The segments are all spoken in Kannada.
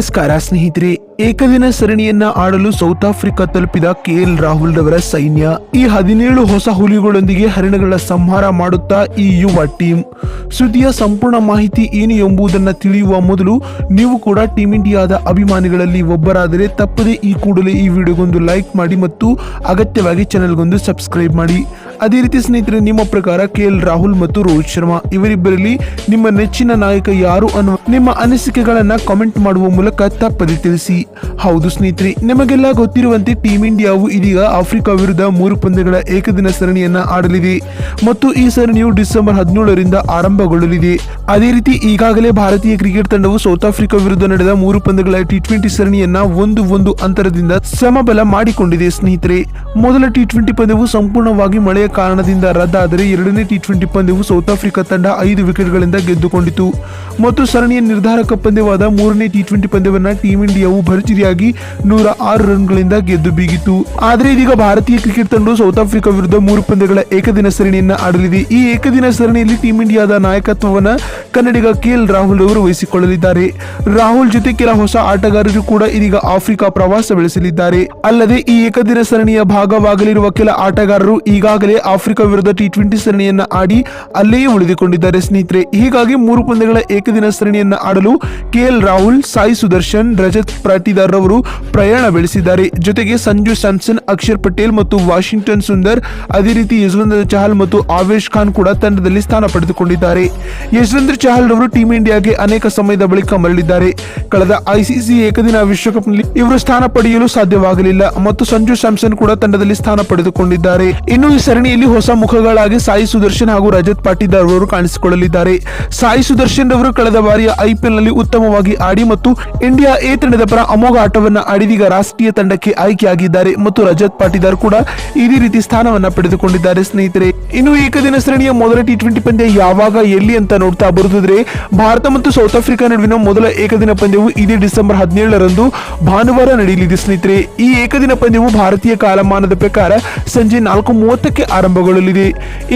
ನಮಸ್ಕಾರ ಸ್ನೇಹಿತರೆ, ಏಕದಿನ ಸರಣಿಯನ್ನ ಆಡಲು ಸೌತ್ ಆಫ್ರಿಕಾ ತಲುಪಿದ ಕೆಎಲ್ ರಾಹುಲ್ ರವರ ಸೈನ್ಯ ಈ ಹದಿನೇಳು ಹೊಸ ಹುಲಿಗಳೊಂದಿಗೆ ಹರಿಣಗಳ ಸಂಹಾರ ಮಾಡುತ್ತಾ ಈ ಯುವ ಟೀಮ್ ಸುದ್ದಿಯ ಸಂಪೂರ್ಣ ಮಾಹಿತಿ ಏನು ಎಂಬುದನ್ನ ತಿಳಿಯುವ ಮೊದಲು ನೀವು ಕೂಡ ಟೀಮ್ ಇಂಡಿಯಾದ ಅಭಿಮಾನಿಗಳಲ್ಲಿ ಒಬ್ಬರಾದರೆ ತಪ್ಪದೇ ಈ ಕೂಡಲೇ ಈ ವಿಡಿಯೋಗೊಂದು ಲೈಕ್ ಮಾಡಿ ಮತ್ತು ಅಗತ್ಯವಾಗಿ ಚಾನೆಲ್ಗೊಂದು ಸಬ್ಸ್ಕ್ರೈಬ್ ಮಾಡಿ. ಅದೇ ರೀತಿ ಸ್ನೇಹಿತರೆ, ನಿಮ್ಮ ಪ್ರಕಾರ ಕೆ ಎಲ್ ರಾಹುಲ್ ಮತ್ತು ರೋಹಿತ್ ಶರ್ಮಾ ಇವರಿಬ್ಬರಲ್ಲಿ ನಿಮ್ಮ ನೆಚ್ಚಿನ ನಾಯಕ ಯಾರು ಅನ್ನುವ ನಿಮ್ಮ ಅನಿಸಿಕೆಗಳನ್ನ ಕಾಮೆಂಟ್ ಮಾಡುವ ಮೂಲಕ ತಪ್ಪದೆ ತಿಳಿಸಿ. ಹೌದು ಸ್ನೇಹಿತರೆ, ನಿಮಗೆಲ್ಲ ಗೊತ್ತಿರುವಂತೆ ಟೀಂ ಇಂಡಿಯಾವು ಇದೀಗ ಆಫ್ರಿಕಾ ವಿರುದ್ಧ ಮೂರು ಪಂದ್ಯಗಳ ಏಕದಿನ ಸರಣಿಯನ್ನ ಆಡಲಿದೆ ಮತ್ತು ಈ ಸರಣಿಯು ಡಿಸೆಂಬರ್ ಹದಿನೇಳರಿಂದ ಆರಂಭಗೊಳ್ಳಲಿದೆ. ಅದೇ ರೀತಿ ಈಗಾಗಲೇ ಭಾರತೀಯ ಕ್ರಿಕೆಟ್ ತಂಡವು ಸೌತ್ ಆಫ್ರಿಕಾ ವಿರುದ್ಧ ನಡೆದ ಮೂರು ಪಂದ್ಯಗಳ ಟಿ ಟ್ವೆಂಟಿ ಸರಣಿಯನ್ನ ಒಂದು ಒಂದು ಅಂತರದಿಂದ ಸಮಬಲ ಮಾಡಿಕೊಂಡಿದೆ ಸ್ನೇಹಿತರೆ. ಮೊದಲ ಟಿ ಟ್ವೆಂಟಿ ಪಂದ್ಯವು ಸಂಪೂರ್ಣವಾಗಿ ಮಳೆಯ ಕಾರಣದಿಂದ ರದ್ದಾದರೆ ಎರಡನೇ ಟಿ ಟ್ವೆಂಟಿ ಪಂದ್ಯವು ಸೌತ್ ಆಫ್ರಿಕಾ ತಂಡ ಐದು ವಿಕೆಟ್ಗಳಿಂದ ಗೆದ್ದುಕೊಂಡಿತು. ಮತ್ತು ಸರಣಿಯ ನಿರ್ಧಾರಕ ಪಂದ್ಯವಾದ ಮೂರನೇ ಟಿ ಟ್ವೆಂಟಿ ಪಂದ್ಯವನ್ನು ಟೀಂ ಇಂಡಿಯಾವು ಭರ್ಜರಿಯಾಗಿ ನೂರ ಆರು ರನ್ಗಳಿಂದ ಗೆದ್ದು ಬೀಗಿತು ಆದರೆ ಇದೀಗ ಭಾರತೀಯ ಕ್ರಿಕೆಟ್ ತಂಡವು ಸೌತ್ ಆಫ್ರಿಕಾ ವಿರುದ್ಧ ಮೂರು ಪಂದ್ಯಗಳ ಏಕದಿನ ಸರಣಿಯನ್ನು ಆಡಲಿದೆ. ಈ ಏಕದಿನ ಸರಣಿಯಲ್ಲಿ ಟೀಂ ಇಂಡಿಯಾದ ನಾಯಕತ್ವವನ್ನು ಕನ್ನಡಿಗ ಕೆ ರಾಹುಲ್ ಅವರು ವಹಿಸಿಕೊಳ್ಳಲಿದ್ದಾರೆ. ರಾಹುಲ್ ಜೊತೆ ಕೆಲ ಹೊಸ ಆಟಗಾರರು ಕೂಡ ಇದೀಗ ಆಫ್ರಿಕಾ ಪ್ರವಾಸ ಬೆಳೆಸಲಿದ್ದಾರೆ. ಅಲ್ಲದೆ ಈ ಏಕದಿನ ಸರಣಿಯ ಭಾಗವಾಗಲಿರುವ ಕೆಲ ಆಟಗಾರರು ಈಗಾಗಲೇ ಆಫ್ರಿಕಾ ವಿರುದ್ಧ ಟಿ ಟ್ವೆಂಟಿ ಸರಣಿಯನ್ನು ಆಡಿ ಅಲ್ಲಿಯೇ ಉಳಿದುಕೊಂಡಿದ್ದಾರೆ ಸ್ನೇಹಿತರೆ. ಹೀಗಾಗಿ ಮೂರು ಪಂದ್ಯಗಳ ಏಕದಿನ ಸರಣಿಯನ್ನು ಆಡಲು ಕೆ ಎಲ್ ರಾಹುಲ್, ಸಾಯಿ ಸುದರ್ಶನ್, ರಜತ್ ಪ್ರಾಟಿದಾರ್ ರವರು ಪ್ರಯಾಣ ಬೆಳೆಸಿದ್ದಾರೆ. ಜೊತೆಗೆ ಸಂಜು ಸ್ಯಾಮ್ಸನ್, ಅಕ್ಷರ್ ಪಟೇಲ್ ಮತ್ತು ವಾಷಿಂಗ್ಟನ್ ಸುಂದರ್ ಅದೇ ರೀತಿ ಯಶವಂದ್ರ ಚಹಲ್ ಮತ್ತು ಆವೇಶ್ ಖಾನ್ ಕೂಡ ತಂಡದಲ್ಲಿ ಸ್ಥಾನ ಪಡೆದುಕೊಂಡಿದ್ದಾರೆ. ಯಶವಂದ್ರ ಚಹಲ್ ರವರು ಟೀಂ ಇಂಡಿಯಾಗೆ ಅನೇಕ ಸಮಯದ ಬಳಿಕ ಮರಳಿದ್ದಾರೆ. ಕಳೆದ ಐಸಿಸಿ ಏಕದಿನ ವಿಶ್ವಕಪ್ನಲ್ಲಿ ಇವರು ಸ್ಥಾನ ಪಡೆಯಲು ಸಾಧ್ಯವಾಗಲಿಲ್ಲ. ಮತ್ತು ಸಂಜು ಸ್ಯಾಮ್ಸನ್ ಕೂಡ ತಂಡದಲ್ಲಿ ಸ್ಥಾನ ಪಡೆದುಕೊಂಡಿದ್ದಾರೆ. ಇನ್ನು ಈ ಸರಣಿಯಲ್ಲಿ ಹೊಸ ಮುಖಗಳಾಗಿ ಸಾಯಿ ಸುದರ್ಶನ್ ಹಾಗೂ ರಜತ್ ಪಾಟೀದಾರ್ ಅವರು ಕಾಣಿಸಿಕೊಳ್ಳಲಿದ್ದಾರೆ. ಸಾಯಿ ಸುದರ್ಶನ್ ರವರು ಕಳೆದ ಬಾರಿಯ ಐಪಿಎಲ್ನಲ್ಲಿ ಉತ್ತಮವಾಗಿ ಆಡಿ ಮತ್ತು ಇಂಡಿಯಾ ಎ ತಂಡದ ಪರ ಅಮೋಘ ಆಟವನ್ನ ಆಡಿದೀಗ ರಾಷ್ಟ್ರೀಯ ತಂಡಕ್ಕೆ ಆಯ್ಕೆಯಾಗಿದ್ದಾರೆ ಮತ್ತು ರಜತ್ ಪಾಟೀದಾರ್ ಕೂಡ ಇದೇ ರೀತಿ ಸ್ಥಾನವನ್ನ ಪಡೆದುಕೊಂಡಿದ್ದಾರೆ. ಸ್ನೇಹಿತರೆ, ಇನ್ನು ಏಕದಿನ ಶ್ರೇಣಿಯ ಮೊದಲ ಟಿ ಟ್ವೆಂಟಿ ಪಂದ್ಯ ಯಾವಾಗ, ಎಲ್ಲಿ ಅಂತ ನೋಡ್ತಾ ಬರುತ್ತಿದ್ರೆ, ಭಾರತ ಮತ್ತು ಸೌತ್ ಆಫ್ರಿಕಾ ನಡುವಿನ ಮೊದಲ ಏಕದಿನ ಪಂದ್ಯವು ಇದೇ ಡಿಸೆಂಬರ್ ಹದಿನೇಳರಂದು ಭಾನುವಾರ ನಡೆಯಲಿದೆ. ಸ್ನೇಹಿತರೆ, ಈ ಏಕದಿನ ಪಂದ್ಯವು ಭಾರತೀಯ ಕಾಲಮಾನದ ಪ್ರಕಾರ ಸಂಜೆ ನಾಲ್ಕು ಮೂವತ್ತಕ್ಕೆ ಆರಂಭಗೊಳ್ಳಲಿದೆ.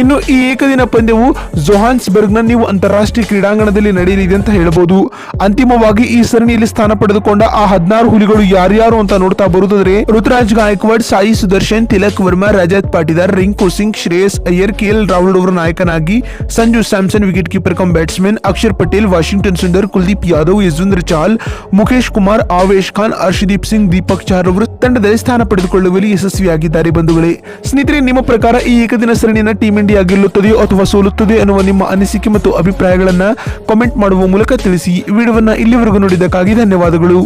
ಇನ್ನು ಈ ಏಕದಿನ ಪಂದ್ಯವು ಜೊಹಾನ್ಸ್ಬರ್ಗ್ನ ನೀವು ಅಂತಾರಾಷ್ಟ್ರೀಯ ಕ್ರೀಡಾಂಗಣದಲ್ಲಿ ನಡೆಯಲಿದೆ ಅಂತ ಹೇಳಬಹುದು. ಅಂತಿಮವಾಗಿ ಈ ಸರಣಿಯಲ್ಲಿ ಸ್ಥಾನ ಪಡೆದುಕೊಂಡ ಆ ಹದಿನಾರು ಹುಲಿಗಳು ಯಾರ್ಯಾರು ಅಂತ ನೋಡ್ತಾ ಬರುವುದಾದ್ರೆ, ಋತುರಾಜ್ ಗಾಯಕ್ವಾಡ್, ಸಾಯಿ ಸುದರ್ಶನ್, ತಿಲಕ್ ವರ್ಮಾ, ರಜತ್ ಪಾಟೀದಾರ್, ರಿಂಕು ಸಿಂಗ್, ಶ್ರೇಯಸ್ ಅಯ್ಯರ್ ಕೆ ಎಲ್ ರಾಹುಲ್ ಅವರ ನಾಯಕನಾಗಿ Sanju Samson wicket keeper cum batsman Axar Patel, Washington Sundar, Kuldeep Yadav Yuzvendra Chahal Mukesh Kumar, Avesh Khan, Arshdeep Singh, Deepak Chahar ಅವರು ತಂಡದಲ್ಲಿ ಸ್ಥಾನ ಪಡೆದುಕೊಳ್ಳುವಲ್ಲಿ ಯಶಸ್ವಿಯಾಗಿದ್ದಾರೆ ಬಂಧುಗಳೇ. ಸ್ನೇಹಿತರೆ, ನಿಮ್ಮ ಪ್ರಕಾರ ಈ ಏಕದಿನ ಸರಣಿಯನ್ನ ಟೀಮ್ ಇಂಡಿಯಾ ಗೆಲ್ಲುತ್ತದೆಯೋ ಅಥವಾ ಸೋಲುತ್ತದೆ ಅನ್ನುವ ನಿಮ್ಮ ಅನಿಸಿಕೆ ಮತ್ತು ಅಭಿಪ್ರಾಯಗಳನ್ನ ಕಾಮೆಂಟ್ ಮಾಡುವ ಮೂಲಕ ತಿಳಿಸಿ ವಿಡಿಯೋವನ್ನ ಇಲ್ಲಿವರೆಗೂ ನೋಡಿದ್ದಕ್ಕಾಗಿ ಧನ್ಯವಾದಗಳು.